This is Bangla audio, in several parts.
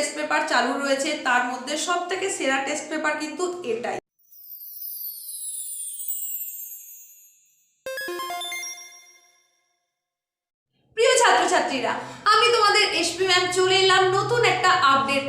টেস্ট পেপার চালু রয়েছে, তার মধ্যে সব থেকে সেরা টেস্ট পেপার কিন্তু এটাই। প্রিয় ছাত্রছাত্রীরা, আমি তোমাদের এসপি ম্যাম চলে এলাম নতুন একটা আপডেট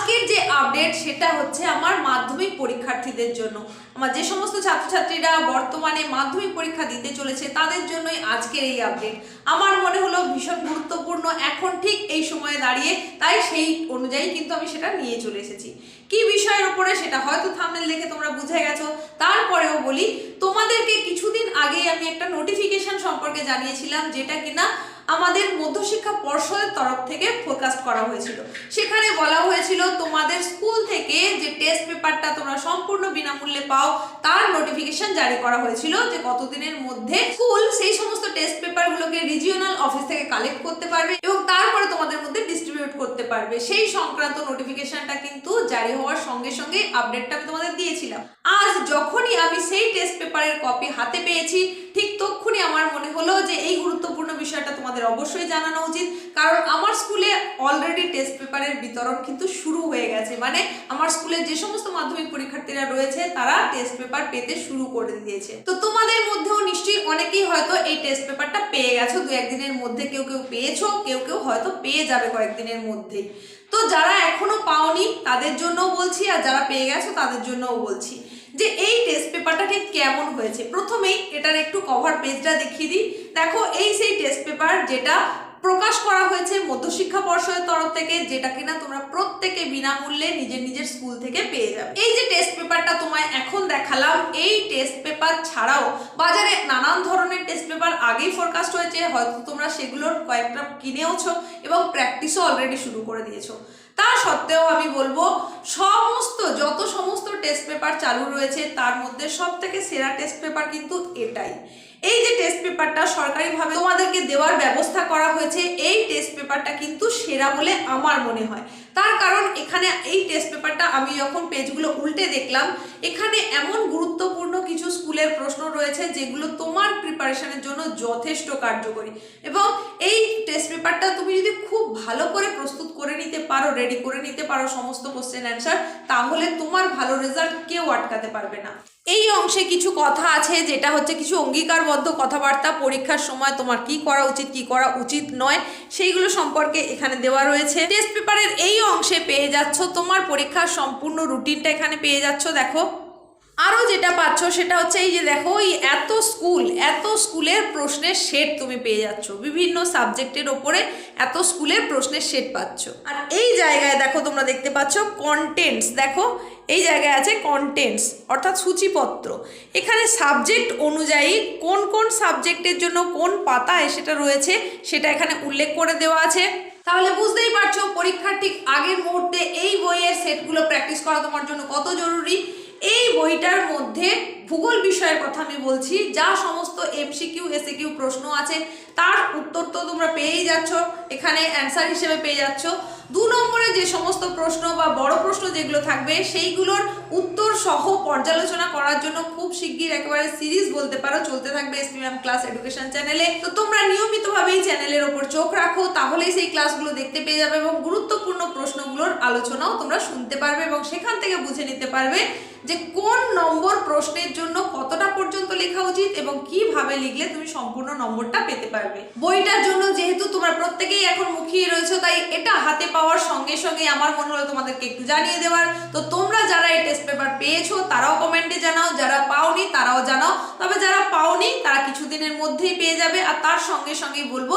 আজকের যে আপডেট সেটা হচ্ছে আমার মাধ্যমিক পরীক্ষার্থীদের জন্য। আমার যে সমস্ত ছাত্রছাত্রীরা বর্তমানে মাধ্যমিক পরীক্ষা দিতে চলেছে, তাদের জন্যই আজকের এই আপডেট আমার মনে হলো ভীষণ গুরুত্বপূর্ণ, এখন ঠিক এই সময়ে দাঁড়িয়ে তাই সেই অনুযায়ী কিন্তু আমি সেটা নিয়ে চলে এসেছি। কি বিষয়ের উপরে সেটা হয়তো থামনেল দেখে তোমরা বুঝে গেছো, তারপরেও বলি, তোমাদেরকে কিছুদিন আগে আমি একটা নোটিফিকেশন সম্পর্কে জানিয়েছিলাম, যেটা কিনা আমাদের মধ্যশিক্ষা পর্ষদের তরফ থেকে ফোরকাস্ট করা হয়েছিল। সেখানে বলা হয়েছিল, তোমাদের স্কুল থেকে যে টেস্ট পেপারটা তোমরা সম্পূর্ণ বিনামূল্যে পাও, তার নোটিফিকেশন জারি করা হয়েছিল যে কতদিনের মধ্যে স্কুল সেই সমস্ত টেস্ট পেপারগুলোকে রিজিওনাল অফিস থেকে কালেক্ট করতে পারবে এবং তারপরে তোমাদের মধ্যে ডিস্ট্রিবিউট করতে পারবে। সেই সংক্রান্ত নোটিফিকেশনটা কিন্তু জারি হওয়ার সঙ্গে সঙ্গে আপডেটটা আমি তোমাদের দিয়েছিলাম। আজ যখনই আমি সেই টেস্ট পেপারের কপি হাতে পেয়েছি। ঠিক তক্ষুনি আমার মনে হলো যে এই গুরুত্বপূর্ণ বিষয়টা তোমাদের অবশ্যই জানানো উচিত। কারণ আমার স্কুলে অলরেডি টেস্ট পেপারের বিতরণ কিন্তু শুরু হয়ে গেছে। মানে আমার স্কুলে যে সমস্ত মাধ্যমিক পরীক্ষার্থীরা রয়েছে, তারা টেস্ট পেপার পেতে শুরু করে দিয়েছে। তো তোমাদের মধ্যেও নিশ্চয়ই অনেকেই হয়তো এই টেস্ট পেপারটা পেয়ে গেছো। দু একদিনের মধ্যে কেউ কেউ পেয়েছ, কেউ কেউ হয়তো পেয়ে যাবে কয়েকদিনের মধ্যেই। তো যারা এখনও পাওনি, তাদের জন্যও বলছি, আর যারা পেয়ে গেছো, তাদের জন্যও বলছি। যে এই টেস্ট পেপারটা ঠিক কেমন হয়েছে? প্রথমেই এটার একটু কভার পেজটা দেখিয়ে দিই। দেখো, এই সেই টেস্ট পেপার যেটা প্রকাশ করা হয়েছে মধ্যশিক্ষা পর্ষদের তরফ থেকে, যেটা কিনা তোমরা প্রত্যেকে বিনামূল্যে নিজের নিজের স্কুল থেকে পেয়ে যাবে। এই যে টেস্ট পেপারটা তোমায় এখন দেখালাম, এই টেস্ট পেপার ছাড়াও বাজারে নানান ধরনের টেস্ট পেপার আগেই ফোরকাস্ট হয়েছে, হয়তো তোমরা সেগুলোর কয়েকটা কিনেওছো এবং প্র্যাকটিসও অলরেডি শুরু করে দিয়েছ। তা সত্ত্বেও আমি বলব, সমস্ত, যত সমস্ত টেস্ট পেপার চালু রয়েছে, তার মধ্যে সব থেকে সেরা টেস্ট পেপার কিন্তু এটাই। এই যে টেস্ট পেপারটা সরকারিভাবে তোমাদেরকে দেওয়ার ব্যবস্থা করা হয়েছে, এই টেস্ট পেপারটা কিন্তু সেরা বলে আমার মনে হয়। তার কারণ এখানে এই টেস্ট পেপারটা আমি যখন পেজগুলো উল্টে দেখলাম, এখানে এমন গুরুত্বপূর্ণ কিছু স্কুলের প্রশ্ন রয়েছে, যেগুলো তোমার প্রিপারেশনের জন্য যথেষ্ট কার্যকরী। এবং এই টেস্ট পেপারটা তুমি যদি খুব ভালো করে প্রস্তুত করে নিতে পারো রেডি করে নিতে পারো সমস্ত কোশ্চেন অ্যান্সার তাহলে তোমার ভালো রেজাল্ট কেউ আটকাতে পারবে না। এই অংশে কিছু কথা আছে, যেটা হচ্ছে কিছু অঙ্গীকারবদ্ধ কথাবার্তা, পরীক্ষার সময় তোমার কি করা উচিত, কি করা উচিত নয়, সেইগুলো সম্পর্কে এখানে দেওয়া রয়েছে। টেস্ট পেপারের এই অংশে পেয়ে যাচ্ছ তোমার পরীক্ষার সম্পূর্ণ রুটিনটা এখানে পেয়ে যাচ্ছ, দেখো। আরও যেটা পাচ্ছ সেটা হচ্ছে এই যে দেখো, এই এত স্কুল এত স্কুলের প্রশ্নের সেট তুমি পেয়ে যাচ্ছ। বিভিন্ন সাবজেক্টের ওপরে এত স্কুলের প্রশ্নের সেট পাচ্ছ। আর এই জায়গায় দেখো তোমরা দেখতে পাচ্ছ কন্টেন্টস দেখো, এই জায়গায় আছে কন্টেন্টস অর্থাৎ সূচিপত্র। এখানে সাবজেক্ট অনুযায়ী কোন কোন সাবজেক্টের জন্য কোন পাতায় সেটা রয়েছে, সেটা এখানে উল্লেখ করে দেওয়া আছে। তাহলে বুঝতেই পারছ, পরীক্ষার ঠিক আগের মুহূর্তে এই বইয়ের সেটগুলো প্র্যাকটিস করা তোমার জন্য কত জরুরি। এই বইটার মধ্যে ভূগোল বিষয়ের কথা আমি বলছি, যা সমস্ত এমসিকিউ এসিকিউ প্রশ্ন আছে, তার উত্তর তো তোমরা পেয়েই যাচ্ছ, এখানে অ্যান্সার হিসেবে পেয়ে যাচ্ছ। দু নম্বরে যে সমস্ত প্রশ্ন বা বড় প্রশ্ন যেগুলো থাকবে, সেইগুলোর উত্তর সহ পর্যালোচনা করার জন্য খুব শিগগির একেবারে সিরিজ বলতে পারো, চলতে থাকবে এসপিএম ক্লাস এডুকেশন চ্যানেলে তো তোমরা এই চ্যানেলের ওপর চোখ রাখো, তাহলেই সেই ক্লাসগুলো দেখতে পেয়ে যাবে এবং গুরুত্বপূর্ণ প্রশ্নগুলোর আলোচনাও তোমরা শুনতে পারবে এবং সেখান থেকে বুঝে নিতে পারবে যে কোন নম্বর প্রশ্নের জন্য কতটা পর্যন্ত লেখা উচিত এবং কীভাবে লিখলে তুমি সম্পূর্ণ নম্বরটা পেতে পারবে। বইটার জন্য যেহেতু তোমরা প্রত্যেকেই এখন মুখিয়ে রয়েছো, তাই এটা হাতে পাওয়ার সঙ্গে সঙ্গে আমার মনে হলো তোমাদেরকে একটু জানিয়ে দেওয়ার। তো তোমরা যারা এই টেস্ট পেপার পেয়েছ, তারাও কমেন্টে জানাও, যারা পাওনি তারাও জানাও তবে যারা পাওনি তারা কিছুদিনের মধ্যেই পেয়ে যাবে আর তার সঙ্গে সঙ্গেই বলব,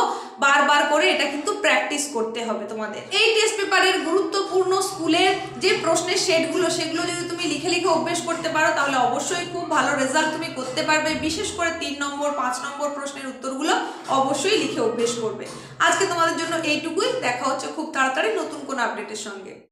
বারবার করে এটা কিন্তু প্র্যাকটিস করতে হবে তোমাদের। এই টেস্ট পেপারের গুরুত্বপূর্ণ স্কুলের যে প্রশ্নের সেটগুলো, সেগুলো যদি তুমি লিখে লিখে অভ্যেস করতে পারো, তাহলে অবশ্যই খুব ভালো রেজাল্ট তুমি করতে পারবে। বিশেষ করে তিন নম্বর, পাঁচ নম্বর প্রশ্নের উত্তরগুলো অবশ্যই লিখে অভ্যেস করবে। আজকে তোমাদের জন্য এইটুকুই। দেখা হচ্ছে খুব তাড়াতাড়ি নতুন কোনো আপডেটের সঙ্গে।